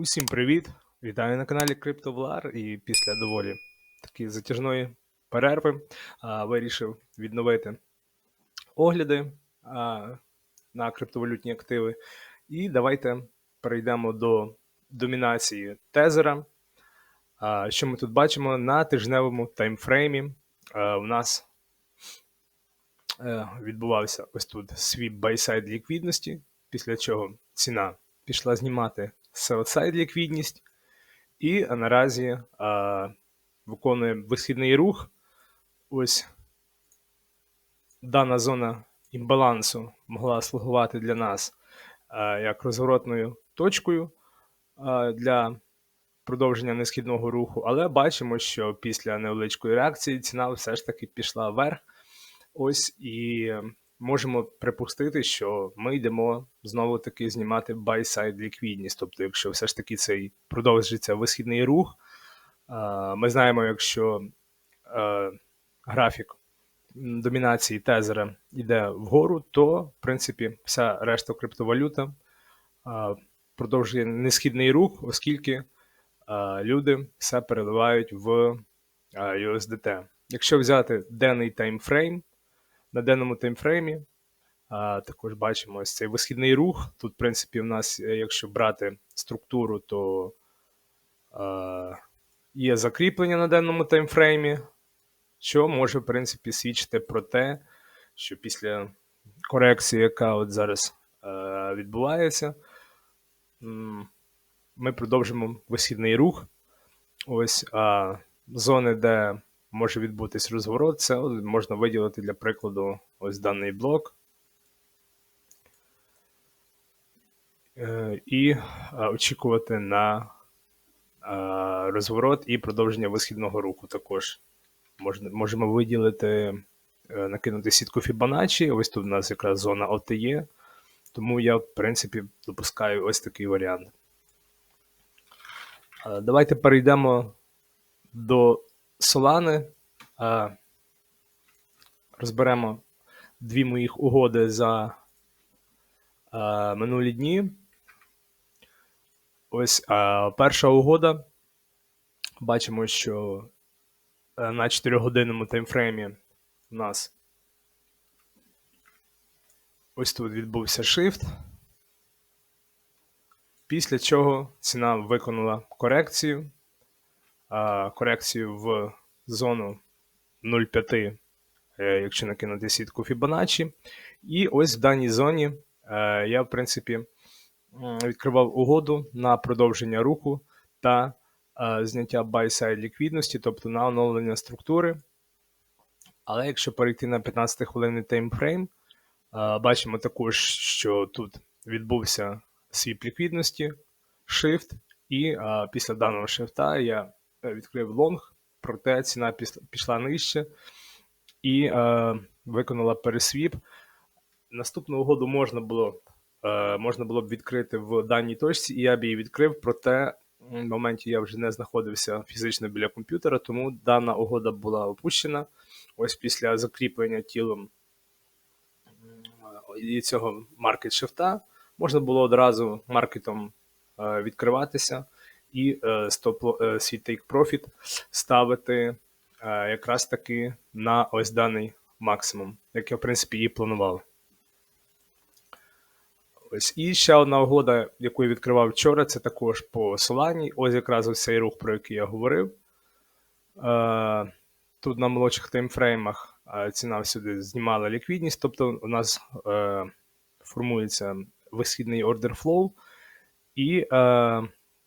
Усім привіт! Вітаю на каналі CryptoVlar і після доволі такої затяжної перерви а, вирішив відновити огляди а, на криптовалютні активи. І давайте перейдемо до домінації тезера. А, що ми тут бачимо на тижневому таймфреймі? А, у нас е, відбувався ось тут свіп байсайд ліквідності, після чого ціна пішла знімати sell-side ліквідність, і наразі а, виконує висхідний рух. Ось дана зона імбалансу могла слугувати для нас а, як розворотною точкою а, для продовження несхідного руху, але бачимо, що після невеличкої реакції ціна все ж таки пішла вверх. Ось і можемо припустити, що ми йдемо знову таки знімати buy-side ліквідність. Тобто, якщо все ж таки цей продовжиться висхідний рух, ми знаємо, якщо е, графік домінації тезера йде вгору, то в принципі вся решта криптовалюта продовжує несхідний рух, оскільки люди все переливають в USDT. Якщо взяти денний таймфрейм, на денному таймфреймі а, також бачимо ось цей висхідний рух. Тут, в принципі, у нас, е, якщо брати структуру, то а, є закріплення на денному таймфреймі, що може, в принципі, свідчити про те, що після корекції, яка от зараз е, відбувається, ми продовжимо висхідний рух. Ось а, зони, де може відбутись розворот, це можна виділити для прикладу ось даний блок. Е, І очікувати на розворот і продовження висхідного руху також. Можемо виділити, е, накинути сітку Fibonacci. Ось тут у нас якраз зона OTE, тому я, в принципі, допускаю ось такий варіант. Е, Давайте перейдемо до Solana. Е, Розберемо дві моїх угоди за е, минулі дні. Ось е, перша угода. Бачимо, що на 4-годинному таймфреймі у нас ось тут відбувся shift. Після чого ціна виконала корекцію. Корекцію в зону 0,5, е, якщо накинути сітку Fibonacci. І ось в даній зоні е, я, в принципі, відкривав угоду на продовження руху та е, зняття buy-side ліквідності, тобто на оновлення структури. Але якщо перейти на 15-хвилинний таймфрейм, бачимо також, що тут відбувся свіп ліквідності, shift, і після даного шифта я відкрив лонг, проте ціна пішла нижче і е, виконала пересвіп. Наступну угоду можна було, е, можна було б відкрити в даній точці, і я б її відкрив, проте в моменті я вже не знаходився фізично біля комп'ютера, тому дана угода була опущена. Ось після закріплення тілом і цього маркет шифта можна було одразу маркетом е, відкриватися і е, е, свій take profit ставити е, якраз таки на ось даний максимум, як я в принципі і планував. Ось і ще одна угода, яку я відкривав вчора, це також по Solana. Ось якраз ось цей рух, про який я говорив. Тут на молодших таймфреймах ціна всюди знімала ліквідність, тобто у нас формується висхідний order flow. І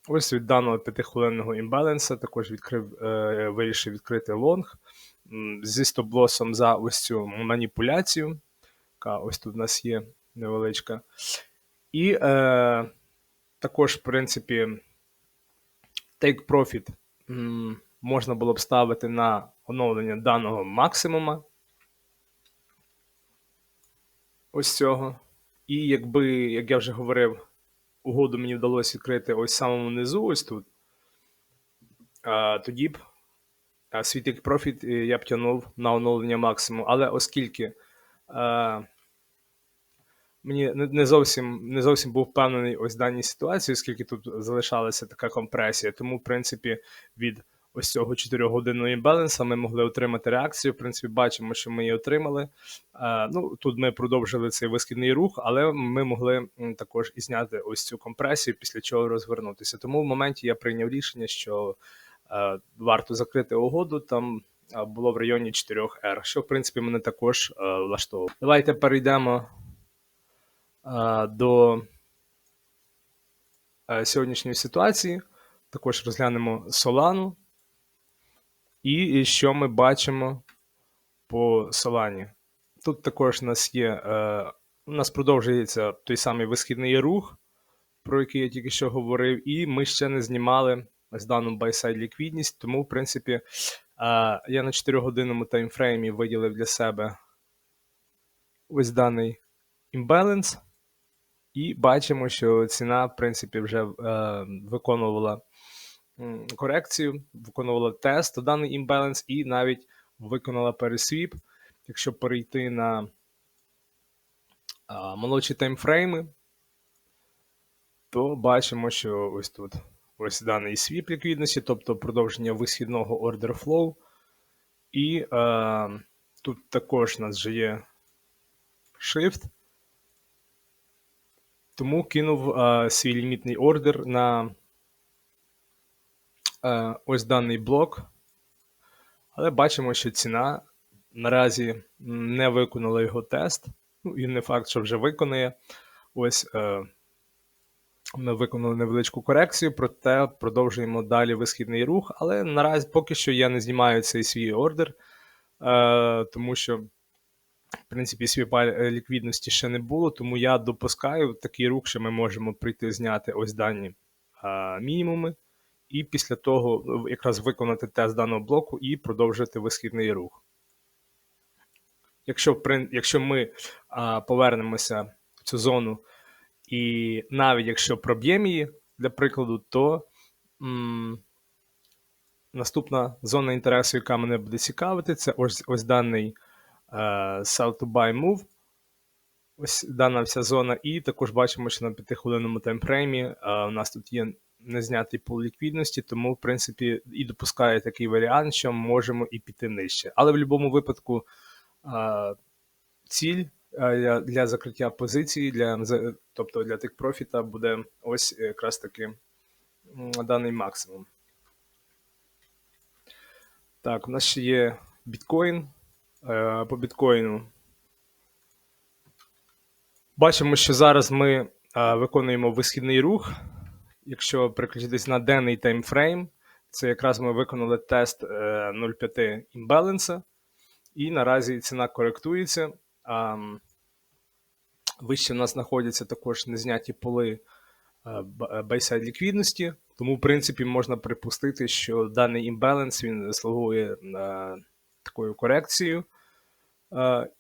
ось від даного п'ятихвилинного імбаланса також відкрив, е, вирішив відкрити лонг зі стоп-лосом за ось цю маніпуляцію, яка ось тут у нас є невеличка. І е, також, в принципі, take profit можна було б ставити на оновлення даного максимума. Ось цього. І якби, як я вже говорив, угоду мені вдалося відкрити ось самому низу, ось тут, а, тоді б а, профіт я б тягнув на оновлення максимум. Але оскільки а, мені не зовсім не зовсім був впевнений ось в даній ситуації, оскільки тут залишалася така компресія. Тому, в принципі, від ось цього 4-годинного імбаланса ми могли отримати реакцію. В принципі, бачимо, що ми її отримали. Е, ну, Тут ми продовжили цей висхідний рух, але ми могли також і зняти ось цю компресію, після чого розвернутися. Тому в моменті я прийняв рішення, що е, варто закрити угоду. Там е, було в районі 4 R, що в принципі мене також е, влаштовувало. Давайте перейдемо е, до е, сьогоднішньої ситуації. Також розглянемо Solana. І що ми бачимо по Солані? Тут також у нас є, е, у нас продовжується той самий висхідний рух, про який я тільки що говорив, і ми ще не знімали ось дану buy-side ліквідність, тому, в принципі, е, я на 4-годинному таймфреймі виділив для себе ось даний імбаланс, і бачимо, що ціна, в принципі, вже е, виконувала корекцію, виконувала тест даний імбаланс і навіть виконала пересвіп. Якщо перейти на молодші таймфрейми, то бачимо, що ось тут ось даний свіп ліквідності, тобто продовження висхідного order flow. І е, тут також у нас вже є shift. Тому кинув е, свій лімітний ордер на ось даний блок. Але бачимо, що ціна наразі не виконала його тест. Ну, і не факт, що вже виконає. Ось е, ми виконали невеличку корекцію, проте продовжуємо далі висхідний рух. Але наразі поки що я не знімаю цей свій ордер, е, тому що, в принципі, свіпа ліквідності ще не було, тому я допускаю такий рух, що ми можемо прийти зняти ось дані е, мінімуми. І після того якраз виконати тест даного блоку і продовжити висхідний рух. Якщо якщо ми а, повернемося в цю зону, і навіть якщо проб'ємо її, для прикладу, то м, наступна зона інтересу, яка мене буде цікавити, це ось ось даний а, sell to buy move. Ось дана вся зона, і також бачимо, що на 5-хвилинному таймфреймі а, у нас тут є незнятий пул ліквідності, тому, в принципі, і допускає такий варіант, що можемо і піти нижче. Але в будь-якому випадку ціль для закриття позиції, для, тобто для тих профіта буде ось якраз таки даний максимум. Так, у нас ще є біткоін. По біткоїну. Бачимо, що зараз ми виконуємо висхідний рух. Якщо переключитись на денний таймфрейм, це якраз ми виконали тест 0,5 імбаланса. І наразі ціна коректується. Вище в нас знаходяться також незняті поли байсайд ліквідності, тому, в принципі, можна припустити, що даний імбаланс він заслуговує а, такою корекцією,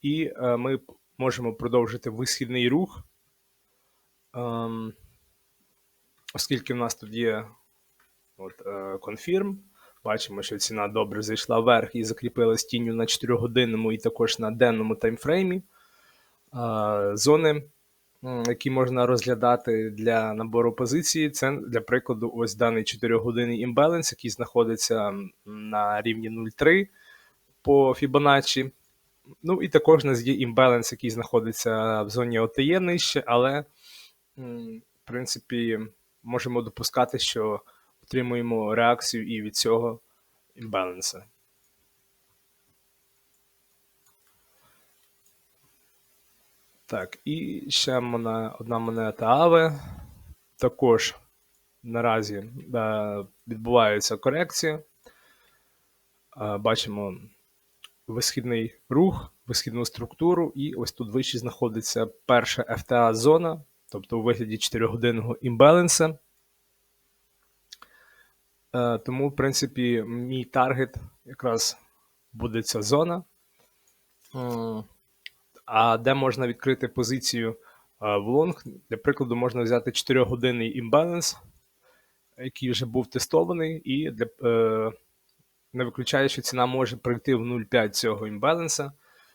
і ми можемо продовжити висхідний рух, оскільки в нас тут є от, confirm. Бачимо, що ціна добре зайшла вверх і закріпилась тінню на 4-годинному і також на денному таймфреймі. Зони, які можна розглядати для набору позиції, це, для прикладу, ось даний 4-годинний імбаланс, який знаходиться на рівні 0,3 по Fibonacci. Ну і також у нас є імбаланс, який знаходиться в зоні OTE нижче, але, в принципі, можемо допускати, що отримуємо реакцію і від цього імбаланса. Так, і ще одна монета Аве. Також наразі е, відбувається корекція. Е, бачимо висхідний рух, висхідну структуру, і ось тут вище знаходиться перша FTA-зона, тобто у вигляді 4-годинного імбаланса. Е, тому, в принципі, мій таргет якраз буде ця зона. А де можна відкрити позицію е, в лонг? Для прикладу, можна взяти 4-годинний імбаланс, який вже був тестований, і для, е, не виключає, що ціна може прийти в 0,5 цього імбаланса.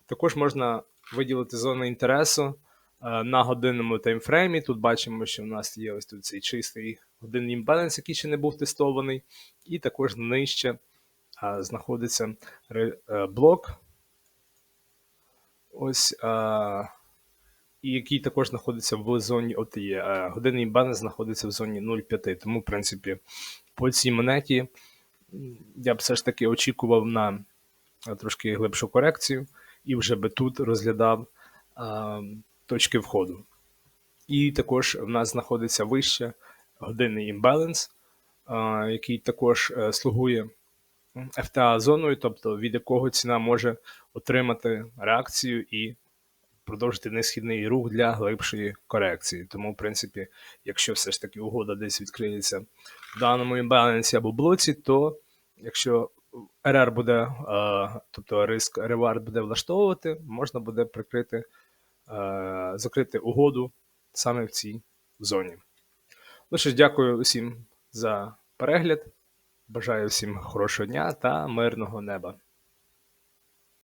Також можна виділити зону інтересу е, на годинному таймфреймі. Тут бачимо, що в нас є ось тут цей чистий годинний імбаланс, який ще не був тестований, і також нижче а, знаходиться е, блок. Ось, і який також знаходиться в зоні ОТЄ. Годинний імбаланс знаходиться в зоні 0,5. Тому, в принципі, по цій монеті я б все ж таки очікував на трошки глибшу корекцію і вже би тут розглядав а, точки входу. І також в нас знаходиться вище годинний імбаланс, який також е, слугує FTA-зоною, тобто від якого ціна може отримати реакцію і продовжити несхідний рух для глибшої корекції. Тому, в принципі, якщо все ж таки угода десь відкриється в даному імбалансі або блоці, то якщо РР буде, е, тобто риск ревард буде влаштовувати, можна буде прикрити, закрити угоду саме в цій зоні. Ну дякую усім за перегляд. Бажаю всім хорошого дня та мирного неба.